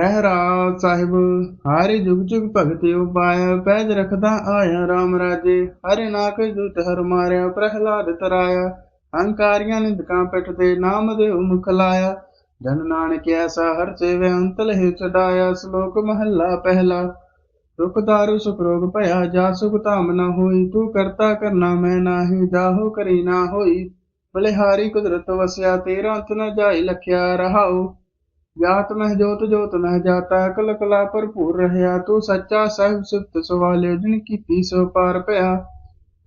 ਰਹਿ ਰਾਜ ਸਾਹਿਬ, ਹਾਰੇ ਜੁਗ ਜੁਗ ਭਗਤੀ ਉਪਾਇਆ ਪੈਜ ਰਖਦਾ ਆਇਆ RAM ਰਾਜੇ। ਹਰਿ ਨਾਕ ਦੁਤ ਹਰ ਮਾਰਿਆ, ਪ੍ਰਹਿਲਾਦ ਤਰਾਇਆ। ਹੰਕਾਰੀਆਂ ਨਿੰਦਕਾਂ ਪਿੱਠ ਤੇ ਨਾਮ ਦੇ ਮੁਖ ਲਾਇਆ। ਜਨ ਨਾਨਕ ਐਸਾ ਹਰ ਸੇਵੇ ਅੰਤ ਲਹਿ ਚੜਾਇਆ ਸ਼ਲੋਕ ਮਹੱਲਾ ਪਹਿਲਾ। ਦੁਖ ਦਾਰੂ ਸੁਖ ਰੋਗ ਭਇਆ, ਜਾ ਸੁਖ ਧਾਮ ਨਾ ਹੋਈ, ਤੂੰ ਕਰਤਾ ਕਰਨਾ ਮੈਂ ਨਾਹੀ, ਜਾਹੋ ਕਰੀ ਨਾ ਹੋਈ। ਬਲਿਹਾਰੀ ਕੁਦਰਤ ਵਸਿਆ, ਤੇਰਾ ਅੰਤ ਨ ਜਾਈ, ਲਖਿਆ ਰਹਾਉ। ਜਾਤ ਮਹਿ ਜੋਤ ਜੋਤ ਮਹਿ ਜਾਤਾ, ਕਲ ਕਲਾ ਭਰਪੂਰ ਰਹਿਆ, ਤੂੰ ਸੱਚਾ ਸਹਿਬ ਸਿਫਤ ਸਵਾਲੇ ਜਿਨ ਕੀਤੀ ਸੋ ਪਾਰ ਭਇਆ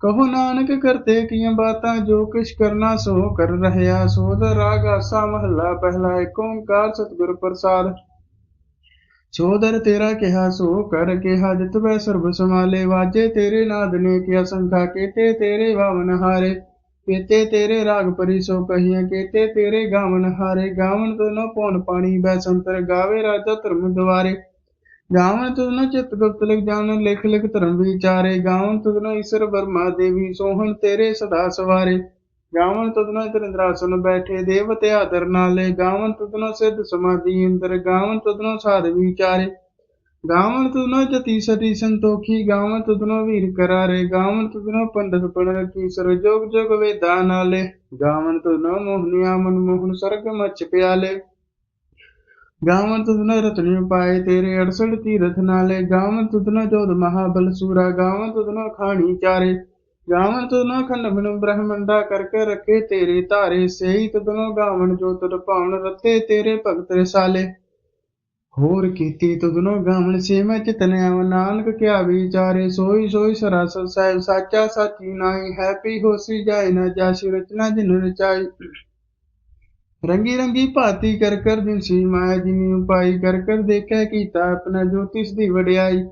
ਕਹੋ ਨਾਨਕ, ਕਰਤੇ ਕੀਆਂ ਬਾਤਾਂ, ਜੋ ਕਿਛ ਕਰਨਾ ਸੋ ਕਰ ਰਹਿਆ। ਸੋਧ ਰਾਗ ਆਸਾ ਮਹੱਲਾ, ਪਹਿਲਾ ਏਕ ਓੰਕਾਰ ਸਤਿਗੁਰ ਪ੍ਰਸਾਦ। ਸੋਦਰ ਤੇਰਾ ਕਿਹਾ, ਸੋ ਕਰ ਕਿਹਾ ਜਿਤ ਵੈ ਸਰਬ ਸਮਾਲੇ ਵਾਜੇ ਤੇਰੇ ਨਾਦ ਨੇ ਕਿਆ ਸੰਖਾ ਕੀਤੇ ਤੇਰੇ ਵਾਵਨ ਹਾਰੇ। ਕੀਤੇ ਤੇਰੇ ਰਾਗ ਪਰੀ ਸੋ ਕਹੀਏ ਕੀਤੇ ਤੇਰੇ ਗਾਵਨ ਹਾਰੇ, ਗਾਵਨ ਤਨੋ ਪੌਣ ਪਾਣੀ ਬੈ ਸੰਤਰ ਗਾਵੇ ਰਾਜਾ ਧਰਮ ਦੁਆਰੇ। ਗਾਵਨ ਤੁਧਨ ਚਿਤ ਗੁਪਤ ਲਿਖ ਜਾਣ, ਲਿਖ ਲਿਖ ਧਰਮ ਵਿਚਾਰੇ। ਗਾਵਨ ਤੁਧਨ ਈਸ਼ਰ ਬਰਮਾ ਦੇਵੀ, ਸੋਹਣ ਤੇਰੇ ਸਦਾ ਸਵਾਰੇ। ਗਾਵਨ ਤੁਧਨ ਤਰਿੰਦਰਾਸਨ ਬੈਠੇ, ਦੇਵਤੇ ਆਦਰ ਨਾਲੇ। ਗਾਵਨ ਤੁਧਨ ਸਿੱਧ ਸਮਾਧੀ ਅੰਦਰ, ਗਾਵਨ ਤੁਧਨ ਸਾਧ ਵਿਚਾਰੇ। ਗਾਵਨ ਤੁਧਨ ਜਤੀ ਸਤੀ ਸੰਤੋਖੀ ਗਾਵਨ ਤੁਧਨ ਵੀਰ ਕਰਾਰੇ ਗਾਵਨ ਤੁਧਨ ਪੰਡਤ ਪੜ ਰਖੀ ਸਰ ਜੋਗ ਜੋਗ ਵੇਦਾ ਨਾਲੇ ਗਾਵਨ ਤੁਧਨ ਮੋਹਨੀਆ, ਮਨ ਮੋਹਨ ਸਰਗ ਮਚ ਪਿਆਲੇ। ਗਾਵਨ ਤੁਧਨ ਰਤਨੀ ਪਾਏ ਤੇਰੇ 68 ਤੀਰਥ ਨਾਲੇ ਗਾਵਨ ਤੁਧਨ ਜੋਧ ਮਹਾਬਲ ਸੂਰਾ ਗਾਵਨ ਤੁਧਨ ਖਾਣੀ ਚਾਰੇ। ਗਾਵਨ ਤੁਧਨ ਖੰਡ ਬਨ ਬ੍ਰਹਮੰਡਾ ਕਰਕੇ ਰੱਖੇ ਤੇਰੇ ਧਾਰੇ ਸਹੀ ਤੁਧਨ ਗਾਵਨ ਜੋ ਤੁਧ ਭਾਵਨ ਰਤੇ ਤੇਰੇ ਭਗਤ ਰਸਾਲੇ। ਹੋਰ ਕੀਤੀ ਤੁਧਨੋ ਗਾਵਨ ਸੇ ਮੈਂ ਚਿਤਨਿਆ ਨਾਨਕ ਕਿਆ ਵਿਚਾਰੇ, ਸੋਈ ਸੋਈ ਸਰਾਸਰ ਸਾਹਿਬ ਸਾਚਾ ਸਾਚੀ ਨਾਹੀ ਹੈਪੀ ਹੋਸੀ ਜਾਏ ਨਾ ਜਾਸੀ ਰਚਨਾ ਜਿਨ ਰਚਾਈ। ਰੰਗੀ ਰੰਗੀ ਭਾਤੀ ਕਰ ਕਰ ਦਿਨ ਸੀ ਮਾਇਆ ਜਿਨੀ ਉਪਾਈ ਕਰ ਕਰ ਦੇਖੈ ਕੀਤਾ ਆਪਣਾ ਜੋਤਿਸ ਦੀ ਵਡਿਆਈ।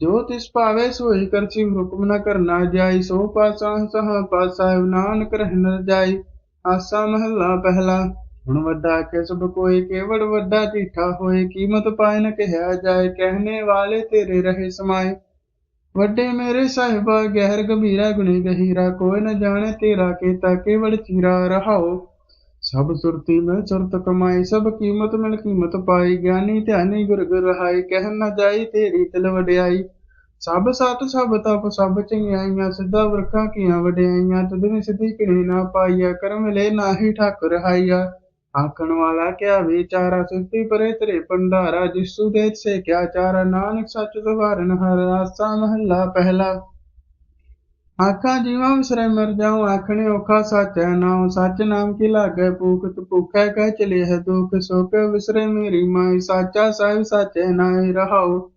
ਜੋ ਤਿਸ ਭਾਵੇ ਸੋਈ ਕਰਸੀ ਹੁਕਮ ਨਾ ਕਰਨਾ ਜਾਈ, ਸੋ ਪਾਸਾ ਸਹ ਪਾਸਾ ਨਾਨਕ ਰਹਿ ਨ ਜਾਈ। ਆਸਾ ਮਹੱਲਾ ਪਹਿਲਾ ਹੁਣ ਵੱਡਾ ਕੇ ਸਭ ਕੋਈ ਕੇਵੜ ਵੱਡਾ ਢੀਠਾ ਹੋਏ, ਕੀਮਤ ਪਾਏ ਨ ਕਿਹਾ ਜਾਏ, ਕਹਿਣੇ ਵਾਲੇ ਤੇਰੇ ਰਹੇ ਸਮਾਏ। ਵੱਡੇ ਮੇਰੇ ਸਾਹਿਬਾ, ਗਹਿਰ ਗੰਭੀਰਾ ਗੁਣੀ ਗਹੀਰਾ, ਕੋਈ ਨ ਜਾਣੇ ਤੇਰਾ ਕੀਤਾ ਕੇਵੜ ਚੀਰਾ ਰਹਾਓ। ਸਭ ਸੁਰਤੀ ਮੈਂ ਸੁਰਤ ਕਮਾਈ, ਸਭ ਕੀਮਤ ਮਿਲ ਕੀਮਤ ਪਾਈ, ਗਿਆਨੀ ਧਿਆਨੀ ਗੁਰ ਗੁਰ ਰਹਾਈ, ਕਹਿ ਨ ਜਾਈ ਤੇਰੀ ਤਿਲ ਵਡਿਆਈ। ਸਭ ਸਤ, ਸਭ ਤਪ, ਸਭ ਚੰਗਿਆਈਆਂ, ਸਿੱਧਾ ਵਰਖਾਂ ਕੀਆਂ ਵਡਿਆਈਆਂ ਤੁਧਨੀ ਸਿੱਧੀ ਕਿਣੀ ਨਾ ਪਾਈਆ, ਕਰਮ ਲੈ ਨਾਹੀ ਠਾਕੁਰ ਹਾਈਆ। ਆਖਣ ਵਾਲਾ ਕਿਆ ਵਿਚਾਰਾ ਸੁਸਤੀ ਪਰੇ ਤੇਰੇ ਭੰਡਾਰਾ ਜਿਸੂ ਦੇ ਸੇ ਕਿਆ ਚਾਰਾ, ਨਾਨਕ ਸੱਚ ਸਵਾਰਨ ਹਰ ਆਸਾ ਮਹੱਲਾ ਪਹਿਲਾ। ਆਖਾਂ ਜੀਵਾਂ ਵਿਸਰੇ ਮਰ ਜਾਉ, ਆਖਣੇ ਔਖਾ ਸੱਚ ਹੈ ਨਾਮ ਸੱਚ ਨਾਮ ਕੀ ਲਾਗੇ ਭੂਖਤ, ਭੁਖੈ ਕਹਿ ਚਲੇ ਹੈ ਦੁਖ ਸੁਖ ਵਿਸਰੇ ਮੇਰੀ ਮਾਈ, ਸਾਚਾ ਸਾਹਿਬ ਸਾਚੇ ਨਾਹੀ ਰਹਾਉ।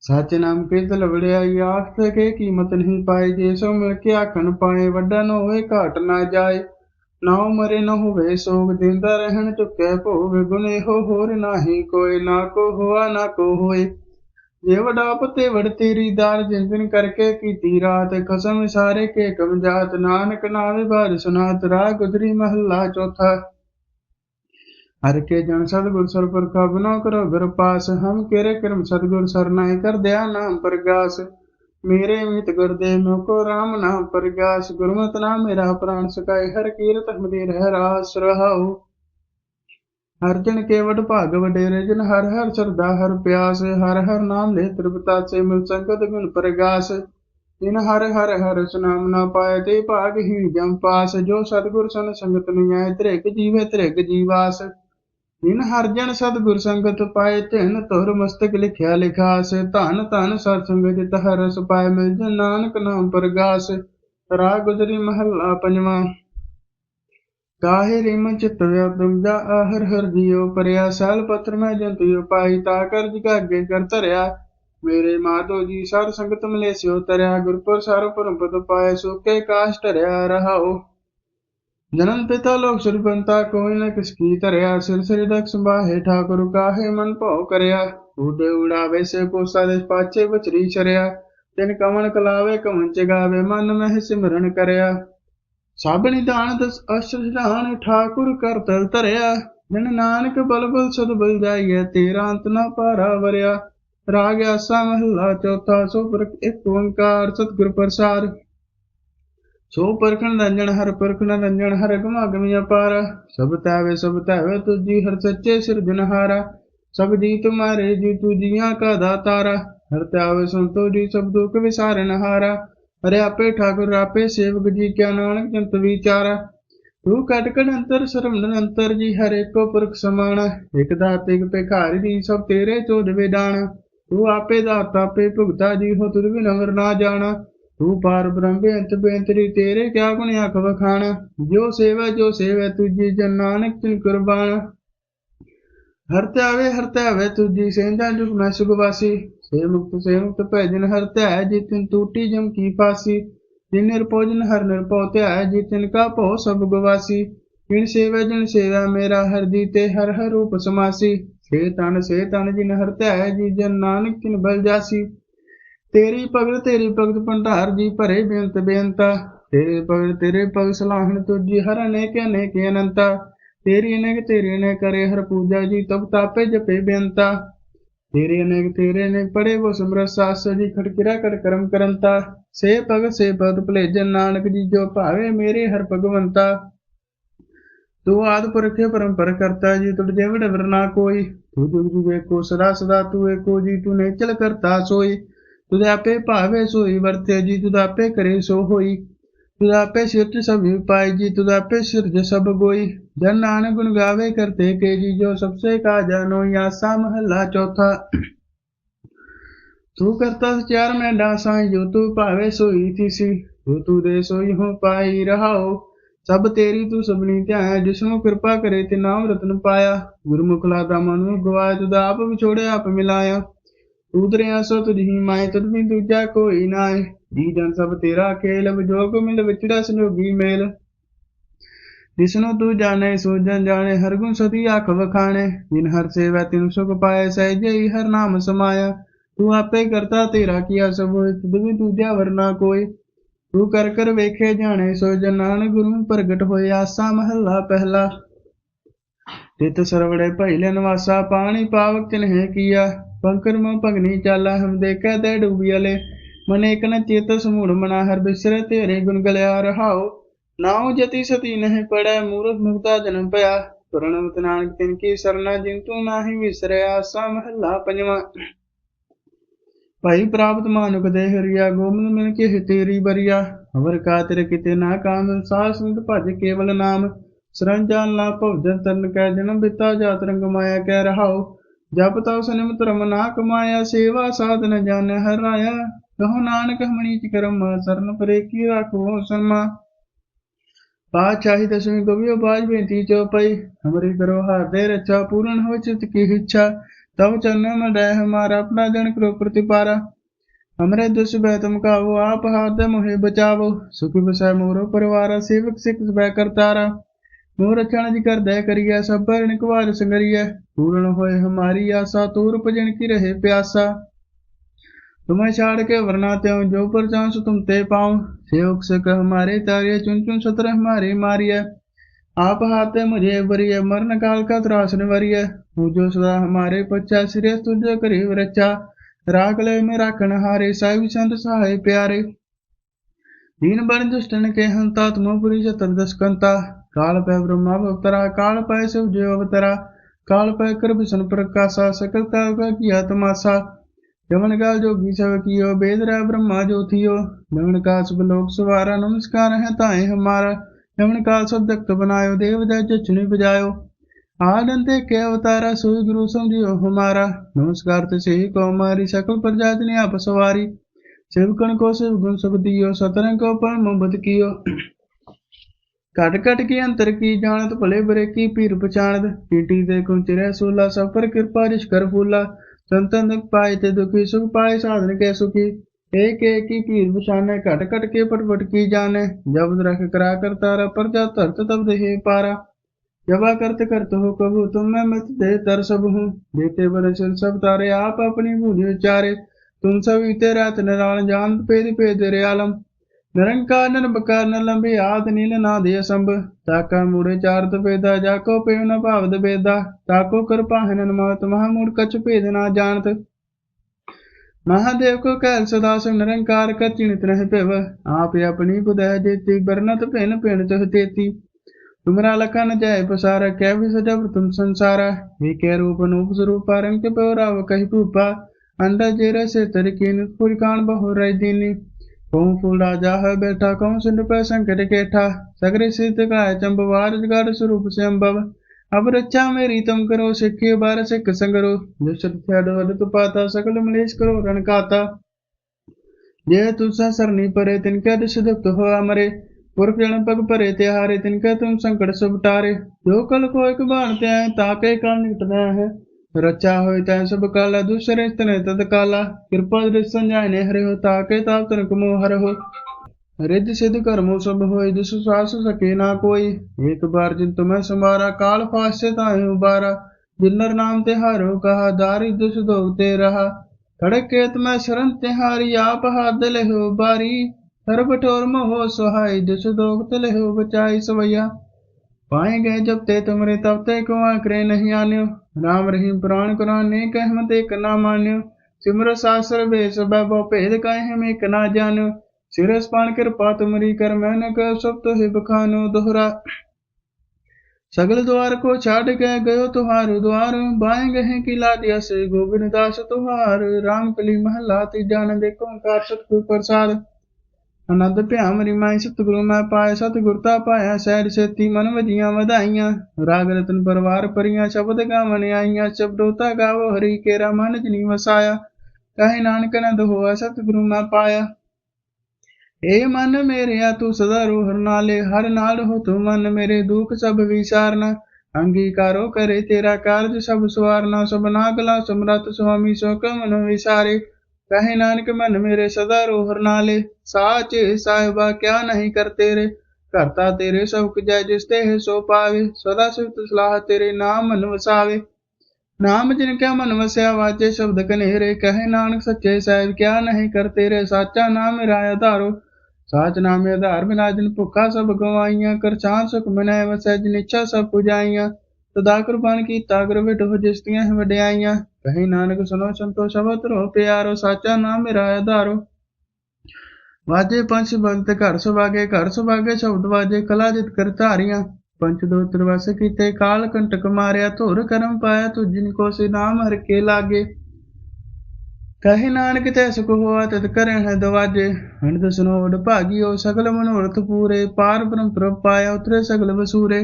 ਸੱਚ ਨਾਮ ਕੇ ਦਿਲ ਆਖ ਕੇ ਕੀਮਤ ਨਹੀਂ ਪਾਏ ਜੇ ਸੋ ਮਿਲ ਕੇ ਆਖਣ ਪਾਏ, ਵੱਡਾ ਨ ਹੋਏ ਘਾਟ ਨਾ ਜਾਏ। ਨਾ ਮਰੇ ਨ ਹੋਵੇ ਸੋਗ, ਦਿੰਦਾ ਰਹਿਣ ਚੁੱਕੇ ਭੋਗ, ਗੁਣ ਹੋਰ ਨਾਹੀ ਕੋਈ, ਨਾ ਕੋ ਹੋਆ, ਨਾ ਕੋ ਹੋਏ। ਜੇ ਪਤੇ ਵੜ ਤੇਰੀ ਦਾਰ ਜਿੰਦਨ ਕਰਕੇ ਕੀਤੀ ਰਾਤ ਕਸਮ ਸਾਰੇ ਕੇ ਕਮ ਜਾਤ। ਨਾਨਕ ਨਾਵੇ ਬਾਰ ਸੁਨਾਤ, ਰਾਹ ਗੁਜਰੀ ਮਹੱਲਾ ਚੌਥਾ। ਹਰ ਕੇ ਜਨ ਸਤਗੁਰ ਸਰ ਪਰ ਕਬਨਾ ਕਰੋ ਗੁਰ ਪਾਸ ਹਮ ਕਿਰੇ ਕਰਮ ਸਤਗੁਰ ਸਰਨਾਈ ਕਰ ਦਿਆ ਨਾਮ ਪ੍ਰਗਾਸ। ਮੇਰੇ ਮਿਤ ਗੁਰਦੇਵ ਮੋ ਕੋ ਨਾਮ ਪ੍ਰਗਾਸ, ਗੁਰਮਤਿ ਨਾਮ ਮੇਰਾ ਪ੍ਰਾਨ ਸਕਾਏ ਹਰ ਕੀਰਤ ਹਮਦੇ ਰਹਿ ਰਾਸ ਰਹਾਉ। ਹਰ ਜਨ ਕੇ ਭਾਗ ਵਡੇਰੇ, ਜਨ ਹਰ ਹਰ ਸਰਦਾ, ਹਰ ਪਿਆਸ, ਹਰ ਹਰ ਨਾਮ ਲੈ ਤ੍ਰਿਪਤਾ ਸੇ ਮਿਲ ਸੰਗਤ ਗੁਣ ਪ੍ਰਗਾਸ। ਜਿਨ ਹਰ ਹਰ ਹਰ ਸੁਨਾਮ ਨਾ ਪਾਏ, ਤੇ ਭਾਗ ਹੀ ਜਮ ਪਾਸ। ਜੋ ਸਤਗੁਰ ਸਨ ਸੰਗਤ ਨਹੀਂ ਆਏ ਤ੍ਰਿਗ ਜੀਵੇ ਤ੍ਰਿਗ ਜੀਵਾਸ। ਜਿਨ ਹਰ ਜਨ ਸੰਗਤ ਪਾਏ ਤਿਨ ਤੁਰ ਮਸਤਕ ਲਿਖਿਆ ਲਿਖਾਸ, ਧਨ ਧਨ ਸਤ ਸੰਗ ਜਿਤ ਰਸ ਪਾਏ ਮਿਲ ਜਨ ਨਾਨਕ ਨਾਮ ਪ੍ਰਗਾਸ। ਰਾ ਗੁਜਰੀ ਮਹੱਲਾ ਪੰਜਵਾਂ। ਕਾਹੇ ਰਿਮ ਚਿਤ ਵਿਦਮ ਜਾ ਹਰ ਹਰ ਜੀਉ ਪਰਿਆ, ਸਾਲ ਪੱਤਰ ਮੈਂ ਜੰਤਿਉ ਪਾਈ, ਤਾ ਕਰ ਜਿ ਕਰ ਧਰਿਆ। ਮੇਰੇ ਮਾਧੋ ਜੀ ਸਰ ਸੰਗਤ ਮਿਲੇ ਸਿਉ ਤਰਿਆ ਗੁਰਪੁਰ ਸਰ ਪਰਮ ਪਦ ਪਾਏ ਸੋਕੇ ਕਾਸ਼ ਧਰਿਆ ਰਹਾਉ ਜਨਮ ਪਿਤਾ ਲੋਕ ਸੁਰਬੰਤਾ ਕੋਈ ਨ ਕਿਸ ਕੀ ਧਰਿਆ, ਸਿਰ ਸਿਰ ਦਕ ਸੰਭਾਹੇ ਠਾਕੁਰ ਕਾਹੇ ਮਨ ਭਉ ਕਰਿਆ। ਉਡੇ ਉਡਾਵੇ ਸੇ ਕੋਸਾ ਦੇ ਪਾਛੇ ਬਚਰੀ ਚਰਿਆ ਤਿਨ ਕਮਨ ਕਲਾਵੇ ਕਮਨ ਚਗਾਵੇ, ਮਨ ਮਹਿ ਸਿਮਰਨ ਕਰਿਆ। ਸਭ ਨਿਧਾਨ ਦਸ ਅਸ਼ਰਦਾਨ ਠਾਕੁਰ ਕਰ ਤਲ ਧਰਿਆ। ਜਨ ਨਾਨਕ ਬਲ ਬਲ ਸਦ ਬਲ ਜਾਈਐ, ਤੇਰਾ ਅੰਤ ਨਾ ਪਾਰਾ ਵਰਿਆ। ਰਾਗ ਆਸਾ ਮਹਲਾ ਚੌਥਾ ਸੋ ਪ੍ਰਕ ਇੱਕ ਓੰਕਾਰ, ਸਤਿਗੁਰ ਪ੍ਰਸਾਦ। ਸੋ ਪਰਖਣ ਰੰਜਣ ਹਰ ਪਰਖਣ ਰੰਜਣ ਹਰ ਗਮਾ ਗਮੀ ਸਭ ਤਾਵੇ ਸਭ ਤਾਵੇ ਤੁਜੀ ਹਰ ਸੱਚੇ ਸਿਰਜਣਹਾਰਾ ਸਭ ਜੀ ਤੁਮਾਰੇ, ਜੀ ਤੁਜੀਆਂ ਕਾ ਦਾਤਾਰਾ। ਹਰ ਤਾਵੇ ਸੰਤੋ ਜੀ ਸਭ ਦੁਖ ਵਿਸਾਰਨਹਾਰਾ ਹਰੇ। ਆਪੇ ਠਾਕੁਰ, ਆਪੇ ਸੇਵਕ ਜੀ ਕਿਆ ਨਾਨਕ ਜੰਤ ਵਿਚਾਰਾ। ਕਟ ਕਟਕੜ ਅੰਤਰ, ਸਰਮ ਨੰਤਰ ਜੀ, ਹਰ ਕੋ ਪੁਰਖ ਸਮਾਣਾ। ਇਕ ਦਾਤ, ਇਕ ਭਿਖਾਰੀ ਦੀ ਸਭ ਤੇਰੇ ਚੋਦ ਵਿਦਾਨ ਤੂੰ ਆਪੇ ਦਾਤਾ, ਆਪੇ ਭੁਗਤਾ ਜੀ, ਹੋ ਤੁਰ ਵੀ ਨਾ ਜਾਣਾ। ਤੂੰ ਪਾਰ ਬ੍ਰਹਮ ਬੇਅੰਤ ਬੇਅੰਤਰੀ ਤੇਰੇ ਕਿਆ ਗੁਣ ਅੱਖ ਵਖਾਣ? ਜੋ ਸੇਵਾ ਜੋ ਸੇਵਾ ਤੁਜੀ ਜਨ ਨਾਨਕ ਤਿਨ ਕੁਰਬਾਨ। ਹਰਤਾਵੇ ਹਰਤਾਵੇ ਤੁਜੀ ਸੇਂਦਾ ਜੁਗ ਮੈਂ ਸੁਗਵਾਸੀ ਸੇ ਮੁਕਤ ਸੇ ਮੁਕਤ ਭੈਜਨ ਹਰਤੈ ਜਿਤਨ ਟੂਟੀ ਜਮ ਕੀ ਫਾਸੀ ਜਿਨ ਨਿਰਪੋਜਨ ਹਰ ਨਿਰਪਉ ਧਿਆ ਜਿਤਨ ਕਾ ਭੋ ਸਭ ਗਵਾਸੀ। ਜਿਨ ਸੇਵੈ, ਜਨ ਸੇਵਾ ਮੇਰਾ ਹਰ ਦੀਤੇ ਹਰ ਹਰ ਰੂਪ ਸਮਾਸੀ। ਸੇ ਤਨ ਸੇ ਤਨ ਜਿਨ ਹਰ ਹਰਤੈ ਜੀ ਜਨ ਨਾਨਕ ਤਿਨ ਬਲ ਜਾਸੀ। ਤੇਰੀ ਭਗਤ ਤੇਰੀ ਭਗਤ ਭੰਡਾਰ ਜੀ ਭਰੇ ਬੇਅੰਤ ਬੇਅੰਤਾ। ਤੇਰੇ ਭਗਤ ਤੇਰੇ ਭਗਤ ਸਲਾਹਣ ਤੁਜੀ ਹਰ ਅਨੇਕ ਅਨੇਕ ਅਨੰਤਾ। ਤੇਰੀ ਅਨੇਕ ਤੇਰੀ ਅਨੇਕ ਕਰੇ ਹਰ ਪੂਜਾ ਜੀ ਤਬ ਤਾਪੇ ਜਪੇ ਬੇਅੰਤਾ। ਤੇਰੇ ਅਨੇਕ, ਤੇਰੇ ਨੇ ਪੜੇ ਵੋ ਸਮਰਤ ਸਾਸ ਜੀ ਖੜਕਿਰਾ ਕਰ ਕਰਮ ਕਰੰਤਾ। ਸੇ ਭਗਤ ਸੇ ਭਗਤ ਭਲੇਜਨ ਨਾਨਕ ਜੀ, ਜੋ ਭਾਵੇ ਮੇਰੇ ਹਰ ਭਗਵੰਤਾ। ਤੂੰ ਆਦ ਪੁਰਖੇ ਪਰੰਪਰ ਕਰਤਾ ਜੀ ਤੁੜ ਜਿਵੜ ਵਰਨਾ ਕੋਈ। ਤੂੰ ਜੁਗ ਜੁਗ ਏਕੋ, ਸਦਾ ਸਦਾ ਤੂੰ ਏਕੋ ਜੀ, ਤੂੰ ਨੇ ਚਲ ਕਰਤਾ ਸੋਈ। ਤੁਧ ਆਪੇ ਭਾਵੇ ਸੋਈ ਵਰਤੇ ਜੀ, ਤੁਧ ਆਪੇ ਕਰੇ ਸੋ ਹੋਈ। ਤੁਧ ਆਪੇ ਸਿਰਜ ਸਭ ਪਾਈ ਜੀ, ਤੁਧ ਆਪੇ ਸਿਰਜ ਸਭ ਗੋਈ ਜਨ ਨਾਨਕ ਗੁਣ ਗਾਵੇ ਕਰਤੇ ਕੇ ਜੀ, ਜੋ ਸਭਸੇ ਕਾ ਜਾਨੋ ਆਸਾ ਮਹੱਲਾ ਚੌਥਾ। ਤੂੰ ਕਰਤਾ ਸਚਾਰ ਮੈਂ ਡਾਸਾਂ, ਜੋ ਤੂੰ ਭਾਵੇ ਸੋਈ ਥੀਸੀ, ਜੋ ਤੂੰ ਦੇ ਸੋਈ ਹੋ ਪਾਈ ਰਹਾਓ। ਸਭ ਤੇਰੀ ਤੂੰ ਸਭਨੀ ਧਿਆਇਆ ਜਿਸਨੂੰ ਕਿਰਪਾ ਕਰੇ ਤੇ ਨਾਮ ਰਤਨ ਪਾਇਆ। ਗੁਰਮੁਖ ਲਾਦਾ ਨੂੰ ਗਵਾਇ ਤੁਧ ਆਪ ਵਿਛੋੜਿਆ ਆਪ ਮਿਲਾਇਆ। ਉਦਰਿਆ ਸੋ ਤੁਝੀ ਮਾਇ ਤੁਧ ਦੂਜਾ ਕੋਈ ਨਾਏ। ਜੀ ਜਨ ਸਭ ਤੇਰਾ ਖੇਲ ਵਿਜੋਗ ਮਿਲ, ਵਿਚੜਾ ਸੰਜੋਗੀ ਮੇਲ। ਜਿਸਨੂੰ ਤੂੰ ਜਾਣੇ ਸੋ ਜਨ ਜਾਣੇ, ਹਰ ਗੁਣ ਸਤੀ ਆਖ ਵਖਾਣੇ। ਜਿਨ ਹਰ ਸੇਵਾ, ਤਿਨ ਸੁਖ ਪਾਏ ਸਹਿਜੇ ਹਰ ਨਾਮ ਸਮਾਇਆ। ਤੂੰ ਆਪੇ ਕਰਤਾ, ਤੇਰਾ ਕੀਆ ਸਭ ਹੋਇ, ਤੁਧ ਦੂਜਾ ਵਰਨਾ ਕੋਈ। ਤੂੰ ਕਰ ਕਰ ਵੇਖੇ, ਜਾਣੇ ਸੋ ਜਨ ਨਾਨਕ ਗੁਰੂ ਪ੍ਰਗਟ ਹੋਏ ਆਸਾ ਮਹੱਲਾ ਪਹਿਲਾ। ਤਿਤ ਸਰਵੜੇ ਭੈਲੇ ਨਿਵਾਸਾ, ਪਾਣੀ ਪਾਵਕ ਤਿਨਹਿ ਕੀਆ। ਪੰਕਰ ਮੋ ਭਗਨੀ ਚਾਲਾ ਹਮ ਦੇਖੈ ਤੇ ਡੂਬੀਲੇ ਮਨੇ ਇਕ ਨ ਚੇਤ ਸਮੂੜ ਮਨਾ ਹਰ ਬਿਸਰੇ ਤੇਰੇ ਗੁਣ ਨਾਉ ਜਤੀ ਸਤੀ ਨਹਿ ਪੜੈ ਮੂਰਖ ਮੁਕਤਾ ਜਨਮ ਪਿਆ। ਪ੍ਰਣਮਤ ਨਾਨਕ ਤਿਨ ਕੀ ਸਰਨਾ ਜਿਨ ਨਾਹੀ ਵਿਸਰਿਆ ਸਾ ਮਹੱਲਾ ਪੰਜਵਾਂ। ਭਾਈ ਪ੍ਰਾਪਤ ਮਾਨੁਕ ਦੇ ਹਰਿਆ ਗੋਮਨ ਮਿਲ ਕੇ ਤੇਰੀ ਬਰੀਆ। ਅਵਰ ਕਾਤਰ ਕਿਤੇ ਨਾ ਕਾਮ ਸਾਸ ਨਿਤ ਭਜ ਕੇਵਲ ਨਾਮ। ਸਰੰਜਾਨ ਲਾ ਭਵਜਨ ਤਰਨ ਕੈ ਜਨਮ ਬਿਤਾ ਜਾਤ ਰੰਗ ਮਾਇਆ ਕਹਿ ਰਹਾਓ ਜਪ ਤਉ ਸਨਮ ਧਰਮ ਨਾ ਕਮਾਇਆ ਸੇਵਾ ਸਾਧ ਨ ਜਾਣ ਹਰਾਇਆ। ਕਹੋ ਨਾਨਕ ਹਮਣੀ ਚ ਕਰਮ, ਸਰਨ ਪਰੇ ਕੀ ਰਾਖੋ ਸਮਾ। ਪਾਚਾਹੀ ਦਸਵੀਂ ਕਵਿਓ ਬਾਜ ਬੇਨਤੀ ਚੋ ਪਈ। ਹਮਰੀ ਕਰੋ ਹਰ ਦੇ ਰਚਾ ਪੂਰਨ ਹੋ ਚਿਤ ਕੀ ਇੱਛਾ। ਤਬ ਚਰਨ ਮਡੈ ਹਮਾਰਾ ਆਪਣਾ ਜਨ ਕਰੋ ਪ੍ਰਤਿਪਾਰਾ। ਅਮਰੇ ਦੁਸ ਬੈ ਤੁਮ ਕਾਓ ਆਪ ਹਾਰ ਦੇ ਮੋਹਿ ਬਚਾਵੋ। ਸੁਖੀ ਬਸੈ ਮੋਰੋ ਪਰਵਾਰਾ, ਸੇਵਕ ਸਿਖ ਬੈ ਕਰਤਾਰਾ। मोर रक्षण जी कर दय करिया सब पर निकवार संगरिया पूर्ण होए हमारी आशा तूर भजन की रहे प्यासा तुम्हें छाड़ के वरना त्यों जो पर चांस तुम ते पाऊं सेवक से कह हमारे तारिय चुन चुन सतर हमारे मारिय आप हाथे मुझे बरिय मरण काल का त्रास निवरिय तू जो सदा हमारे पच्चा सिरे तुझ करी रक्षा ਰਾਗ ਲੈ ਮੇ ਰਾਖਣ ਹਾਰੇ ਸਾਹਿਬ ਸੰਤ ਸਹਾਇ दीन बन दुष्टन के हंता तुम पुरी चतुर्दश कंता काल पै ब्रह्मा अवतरा काल पै शिव जो अवतरा काल पै कर भीषण प्रकाशा सकल काल का किया तमाशा यमन काल जोगी सब कियो बेद रह ब्रह्मा ज्योतियो नमन काल सब लोक सवारा नमस्कार है ताए हमारा यमन काल सब दक्त बनायो देव जय चुनी बजायो आदंते के अवतारा सोई गुरु समझियो हमारा नमस्कार तो सही कौमारी सकल प्रजाति ने आप सवारी सेवकन को शिव गुण सब दियो सतरंग को पर मोहब्बत कियो कट कट की अंतर की जानत भले बरे की पीर पछाणत पीटी दे कुंचरे सोला सब पर कृपा रिश कर फूला संतन दुख पाए ते दुखी सुख पाए साधन के सुखी एक एक की पीर पछाने कट कट के पटपट की जाने जब रख करा कर तारा प्रजा तरत तब दे पारा जबा करत करत हो कबू तुम मैं मत दे तर सब हूँ देते बरसल सब तारे आप अपनी बूझ विचारे तुम सब इते रात नराण जान पेद पेद रे आलम निरंकार निरबकार न लंबे आद नील नाद असंभ ताका मूड़े चारत पेदा जाको पेव न भावद बेदा ताको कर पाहन मात महामूड़ कछ भेद ना जानत महादेव को कैल सदा सो निरंकार का चिणित रह पेव आप अपनी बुदय जेती बरनत पेन पेन तह तेती ਤੁਮਰਾ ਲਖਨ ਜੈ ਪਸਾਰ ਕੈ ਵਿ ਸਜਬ ਤੁਮ ਸੰਸਾਰਾ ਏਕੈ ਰੂਪ ਅਨੂਪ ਸਰੂਪ ਰੰਗ ਪਉਰਾਵ ਕਹਿ ਭੂਪਾ ਅੰਡਾ ਜੇਰੇ ਸੇ ਤਰਿਕੀਨ ਪੁਰਕਾਨ ਬਹੁ ਰੈ ਦੀਨੀ ਕਉ ਫੂਲ ਰਾਜਾ ਹੈ ਬੈਠਾ ਕਉ ਸਿੰਧ ਪੈ ਸੰਕਟ ਕੇਠਾ। ਸਗਰੇ ਸਿੱਧ ਕਾਇ ਚੰਬਵਾਰ, ਜਗੜ ਸਰੂਪ ਸੇ ਅੰਬਵ ਅਬ ਰੱਛਾ ਮੇਰੀ ਤੁਮ ਕਰੋ, ਸਿੱਖੇ ਬਾਰ ਸਿੱਖ ਸੰਗਰੋ। ਜਿਸਤ ਥਿਆਡ ਵਦ ਤੁਪਾਤਾ ਸਕਲ ਮਲੇਸ਼ ਕਰੋ, ਰਣ ਕਾਤਾ। ਜੇ ਤੁਸਾ ਸਰਨੀ ਪਰੇ, ਤਿਨ ਕੈ ਦਿਸ ਦੁਖਤ ਹੋਆ ਮਰੇ। ਪੁਰਖ ਜਨ ਪਗ ਭਰੇ ਤੇ ਹਾਰੇ ਤਿਨ ਕੈ ਤੁਮ ਸੰਕਟ ਸੁਭ ਟਾਰੇ ਜੋ ਕਲ ਰਚਾ ਹੋਇ ਤੈ ਸਭ ਕਾਲਾ ਦੂਸਰੇ ਤਨੇ ਤਦ ਕਾਲਾ। ਕਿਰਪਾ ਦ੍ਰਿਸ਼ ਸੰਜਾਇ ਨੇ ਹਰਿ ਹੋ ਤਾਕੇ ਤਾਪ ਤਨ ਕਮੋ ਹਰ ਹੋ। ਰਿੱਧ ਸਿਧ ਕਰਮੋ ਸਭ ਹੋਇ ਜਿਸ ਸਾਸ ਸਕੇ ਨਾ ਕੋਈ। ਇੱਕ ਬਾਰ ਜਿਨ ਤੁਮੈ ਸਮਾਰਾ, ਕਾਲ ਫਾਸੇ ਤਾਹਿ ਉਬਾਰਾ। ਜਿਨਰ ਨਾਮ ਤੇ ਹਾਰੋ ਕਹਾ, ਦਾਰਿ ਦੁਸ ਦੋਗ ਤੇ ਰਹਾ। ਖੜਕੇਤ ਮੈਂ ਸ਼ਰਨ ਤਿਹਾਰੀ ਆਪ ਹੱਦ ਲਹਿਓ ਬਾਰੀ। ਹਰ ਬਟੋਰ ਮੋਹ ਸੁਹਾਈ ਦੁਸ ਦੋਗ ਤੇ ਲਹਿਓ ਬਚਾਈ ਸਵਈਆ। पाए गए जब ते तुमरे तब ते को आकरे नहीं आन्यो राम रहीम पुराण कुरान ने कहमत एक ना मान्यो सिमर सासर बेस बैबो भेद कहे में एक ना जान्यो सिरस पान कृपा तुमरी कर मैं न कर सब तो हिब खानो दोहरा सगल द्वार को छाड़ के गयो तुहार द्वार बाएं गहे की ला दिया से गोविंद दास तुहार राम कली महला ती जान देखो कार सतगुर प्रसाद ਅਨੰਦ ਭਿਆ ਮਰੀ ਮਾਈ ਸਤਿਗੁਰੂ, ਮੈਂ ਪਾਇਆ ਸਤਿਗੁਰਤਾ ਪਾਇਆ, ਸਹਿਜ ਸੇਤੀ ਮਨ ਵਜੀਆਂ ਵਧਾਈਆਂ। ਰਾਗ ਰਤਨ ਪਰਵਾਰ ਪਰੀਆਂ ਸ਼ਬਦ ਗਾਵਣ ਆਈਆਂ, ਸ਼ਬਦੋਤਾ ਗਾਵੋ, ਹਰੀ ਕੇਰਾ ਮਨ ਜਨੀ ਵਸਾਇਆ। ਕਹੇ ਨਾਨਕ ਨੰਦ ਹੋਆ, ਸਤਿਗੁਰੂ ਮੈਂ ਪਾਇਆ। ਏ ਮਨ ਮੇਰਿਆ, ਤੂੰ ਸਦਾ ਰੋਹਰ ਨਾਲੇ, ਹਰ ਨਾਲ ਹੋ ਤੂੰ ਮਨ ਮੇਰੇ, ਦੁੱਖ ਸਭ ਵਿਚਾਰਨਾ ਅੰਗੀਕਾਰੋ ਕਰੇ ਤੇਰਾ ਕਾਰਜ, ਸਭ ਸਵਾਰਨਾ। ਸਭ ਨਾਗਲਾ ਸਮਰਤ ਸੁਆਮੀ ਸੋ ਕਮਨ ਵਿਸਾਰੇ। ਕਹੇ ਨਾਨਕ ਮਨ ਮੇਰੇ, ਸਦਾ ਰੋਹਰ ਨਾਲੇ। ਸਾਚ ਸਾਹਿਬਾ ਕਿਆ ਨਹੀਂ ਕਰਤੇ ਰੇ ਕਰਤਾ ਤੇਰੇ ਸਭ ਕੁ ਜਿਸ ਤੇ ਸੋ ਪਾਵੇ, ਸਦਾ ਸਿਫਤ ਸਲਾਹ ਤੇਰੇ ਨਾਮ ਮਨ ਵਸਾਵੇ ਨਾਮ ਜਿਨ ਕਿਆ ਮਨ ਵਸਿਆ, ਵਾਜੇ ਸ਼ਬਦ ਕਨੇਰੇ ਕਹੇ ਨਾਨਕ ਸੱਚੇ ਸਾਹਿਬ ਕਿਆ ਨਹੀਂ ਕਰਤੇ ਰੇ ਸਾਚਾ ਨਾਮ ਮੇਰਾ ਆਧਾਰੋ। ਸਾਚ ਨਾਮੇ ਆਧਾਰ ਬਿਨਾ ਜਿਨ ਭੁੱਖਾ ਸਭ ਗਵਾਈਆਂ, ਕਰ ਸੁਖ ਮਨੈ ਵਸੈ ਜਿਨ ਇੱਛਾ ਸਭ ਪੁਜਾਈਆਂ। ਤਦਾ ਕੁਰਬਾਨ ਕੀਤਾ ਗੁਰ ਵਿਟੋ ਜਿਸਤੀਆਂ ਹੈ ਵਡਿਆਈਆਂ। ਕਹੇ ਨਾਨਕ ਸੁਨੋ ਸੰਤੋ ਸ਼ਬਦ ਰੋ ਪਿਆਰੋ, ਸਾਚਾ ਨਾਮ ਮੇਰਾ ਆਧਾਰੋ। ਵਾਜੇ ਪੰਜ ਬੰਤ ਘਰ ਸੁਭਾਗੇ ਘਰ ਸੁਭਾਗੇ ਸ਼ਬਦ ਵਾਜੇ, ਕਲਾ ਜਿਤ ਕਰ ਧਾਰੀਆਂ। ਪੰਚ ਦੋ ਤਰਵਸ ਕੀਤੇ, ਕਾਲ ਕੰਟਕ ਮਾਰਿਆ, ਧੁਰ ਕਰਮ ਪਾਇਆ ਤੁਜਿਨ ਕੋ ਸੇ ਨਾਮ ਹਰ ਕੇ ਲਾਗੇ। ਕਹੇ ਨਾਨਕ ਤੈ ਸੁਖ ਹੋਆ, ਤਤ ਕਰੇ ਹੈ ਦਵਾਜੇ। ਹੰਦ ਸੁਨੋ ਭਾਗਿਓ, ਸਗਲ ਮਨੋਰਥ ਪੂਰੇ। ਪਾਰ ਬ੍ਰਹਮ ਪ੍ਰਭ ਪਾਇਆ, ਉਤਰੇ ਸਗਲ ਵਸੂਰੇ।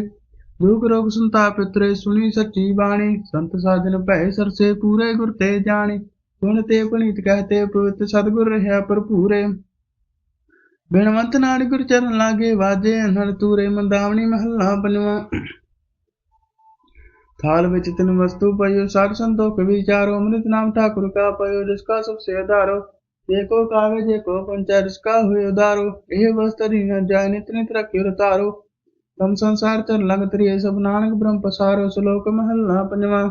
ਗੁਰੂ ਰੋਗ ਸੰਤਾ ਪਿਤਰੇ ਸੁਣੀ ਸੱਚੀ ਬਾਣੀ। ਸੰਤ ਸਾਜਨ ਭੈ ਸਰਸੇ, ਪੂਰੇ ਗੁਰ ਤੇ ਜਾਣੀ। ਸੁਣ ਤੇ ਪਣੀਤ ਕਹਤੇ ਪਵਿੱਤ ਸਤਿਗੁਰ ਰਹਾ ਭਰਪੂਰੇ। ਬਿਨਵੰਤ ਨਾਨਕ ਗੁਰ ਚਰਨ ਲਾਗੇ ਵਾਜੇ ਅਨਰ ਤੂਰੇ ਮੰਦਾਵਣੀ ਮਹੱਲਾ ਪੰਜਵਾ थाल विच तिन वस्तु पयो सार संतोख विचारो अमृत नाम ठाकुर का पयो जिसका सबसे अधारो देखो कावे देखो पंचा जिसका हुए उदारो यह वस्त्र न जाय नित नित रखियो रतारो तम संसार चर लग त्रिय सब नानक ब्रह्म पसारो श्लोक महला पंजवा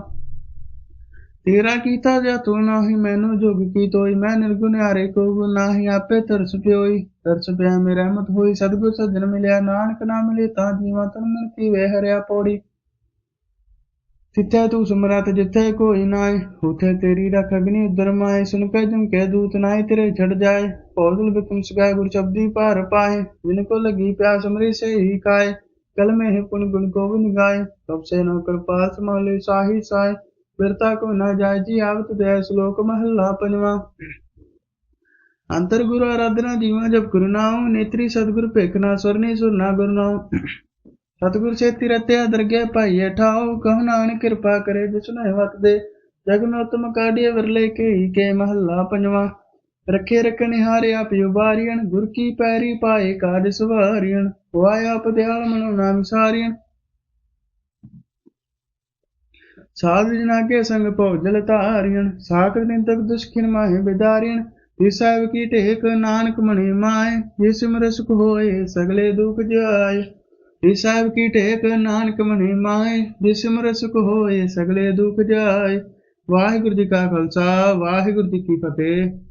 तेरा कीता जा तू नाही मैनु जोग की तोई मैं निर्गुण आरे को गुण नाही आपे तरस प्योई ਤਰਸ ਪਿਆ ਮੇ ਰਹਿਮਤ ਹੋਈ ਸਤਿਗੁਰ ਸੱਜਣ ਮਿਲਿਆ, ਨਾਨਕ ਨਾ ਮਿਲੇ ਤਾਂ ਜੀਵਾ ਤਨ ਮਨ ਪੀਵੇ ਹਰਿਆ ਪੌੜੀ। ਤਿੱਥੇ ਤੂੰ ਸਮਰਤ ਜਿੱਥੇ ਕੋਈ ਨਾਏ, ਉਥੇ ਤੇਰੀ ਰਖ ਅਗਨੀ ਉਦਰ ਮਾਏ। ਸੁਨ ਪੈ ਜਮ ਕੇ ਦੂਤ ਨਾਏ, ਤੇਰੇ ਛੜ ਜਾਏ। ਪੌਦਲ ਬਿਕਮ ਸਗਾਏ ਗੁਰ ਸ਼ਬਦੀ ਭਾਰ ਪਾਏ। ਜਿਨ ਕੋ ਲਗੀ ਪਿਆਸ ਮਰੀ ਸੇ ਹੀ ਕਾਏ। ਕਲ ਮੈਂ ਹੈ ਪੁਨ ਗੁਣ ਗੋਬਿੰਦ ਗਾਏ। ਤਬ ਸੇ ਨੋ ਕਿਰਪਾ ਸਮਾਲੇ ਸਾਹੀ ਸਾਏ। ਬਿਰਤਾ ਕੋ ਨਾ ਜਾਏ, ਜੀ ਆਵਤ ਦੇ ਸ਼ਲੋਕ ਮਹੱਲਾ ਪੰਜਵਾਂ। अंतर गुरु आराधना जीवा जब गुरु नाम नेत्री सतगुरु पेखना स्वरनी सुरना गुरु नाम ਸਤਿਗੁਰ ਛੇਤੀ ਰਤਿਆ ਦਰਗੇ ਭਾਈਏ ਠਾਓ ਕਹ ਨਾਨਕ ਕਿਰਪਾ ਕਰੇ ਜਿਸਨੇ ਵਤ ਦੇ ਜਗਨ ਉਤਮ ਕਾਢੀਏ ਵਰਲੇ ਕੇ ਹੀ ਕੇ ਮਹੱਲਾ ਪੰਜਵਾ ਰੱਖੇ ਰਖਨਿਹਾਰੇ ਆਪ ਉਬਾਰੀਣ ਗੁਰ ਕੀ ਪੈਰੀ ਪਾਏ ਕਾਜ ਸਵਾਰੀਣ ਹੋਆ ਆਪ ਦਿਆਲ ਮਨੋ ਨਾਮ ਸਾਰੀਣ ਸਾਧ ਜਨਾ ਕੇ ਸੰਗ ਭੋਜਲ ਧਾਰੀਣ ਸਾਖ ਨਿੰਦਕ ਦੁਸ਼ਕਿਨ ਮਾਹੇ ਬਿਦਾਰੀਣ ਜਿਸ ਕੀ ਟੇਕ ਨਾਨਕ ਮਣੀ ਮਾਏ, ਜਿਸ ਸਿਮਰ ਹੋਏ ਸਗਲੇ ਦੁਖ ਜਾਏ। ਜਿਸ ਸਾਹਿਬ ਕੀ ਟੇਕ ਨਾਨਕ ਮਣੀ ਮਾਏ, ਜਿਸ ਸਿਮਰ ਹੋਏ ਸਗਲੇ ਦੁਖ ਜਾਏ। ਵਾਹਿਗੁਰੂ ਜੀ ਕਾ ਖਾਲਸਾ, ਵਾਹਿਗੁਰੂ ਜੀ ਕੀ ਫਤਿਹ।